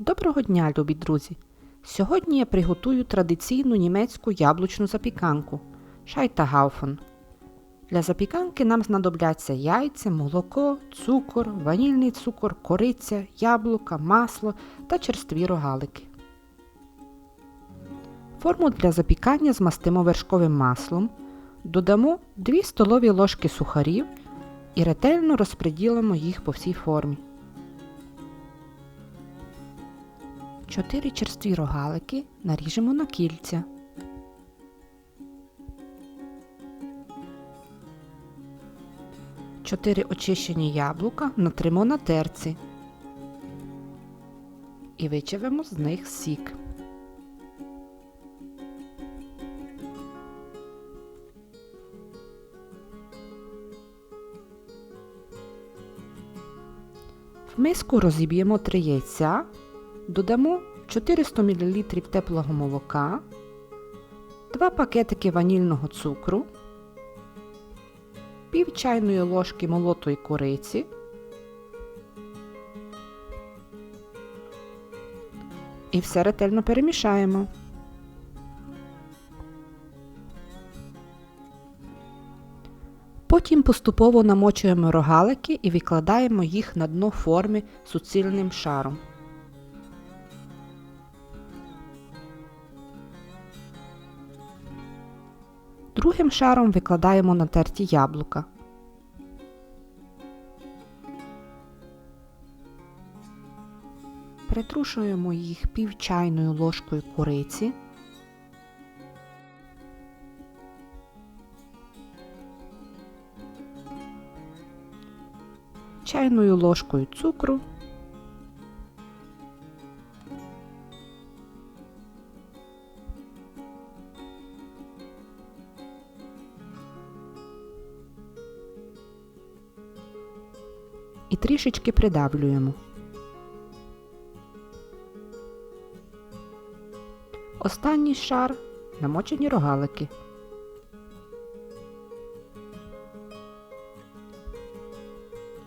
Доброго дня, любі друзі! Сьогодні я приготую традиційну німецьку яблучну запіканку Scheiterhaufen. Для запіканки нам знадобляться яйця, молоко, цукор, ванільний цукор, кориця, яблука, масло та черстві рогалики. Форму для запікання змастимо вершковим маслом, додамо 2 столові ложки сухарів і ретельно розподілимо їх по всій формі. 4 черстві рогалики наріжемо на кільця. Чотири очищені яблука натримо на терці і вичавимо з них сік. В миску розіб'ємо 3 яйця, додамо 400 мл теплого молока, 2 пакетики ванільного цукру, пів чайної ложки молотої кориці, і все ретельно перемішаємо. Потім поступово намочуємо рогалики і викладаємо їх на дно форми суцільним шаром. Другим шаром викладаємо натерті яблука. Притрушуємо їх пів чайною ложкою куриці. Чайною ложкою цукру. І трішечки придавлюємо. Останній шар намочені рогалики.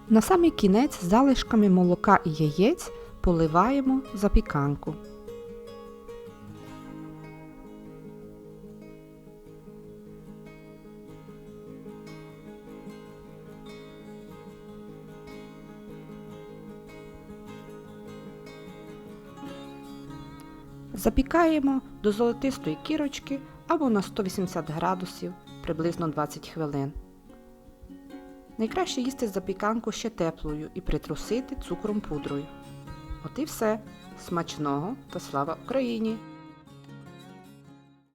На самий кінець залишками молока і яєць поливаємо запіканку. Запікаємо до золотистої кірочки або на 180 градусів приблизно 20 хвилин. Найкраще їсти запіканку ще теплою і притрусити цукром пудрою. От і все. Смачного та слава Україні!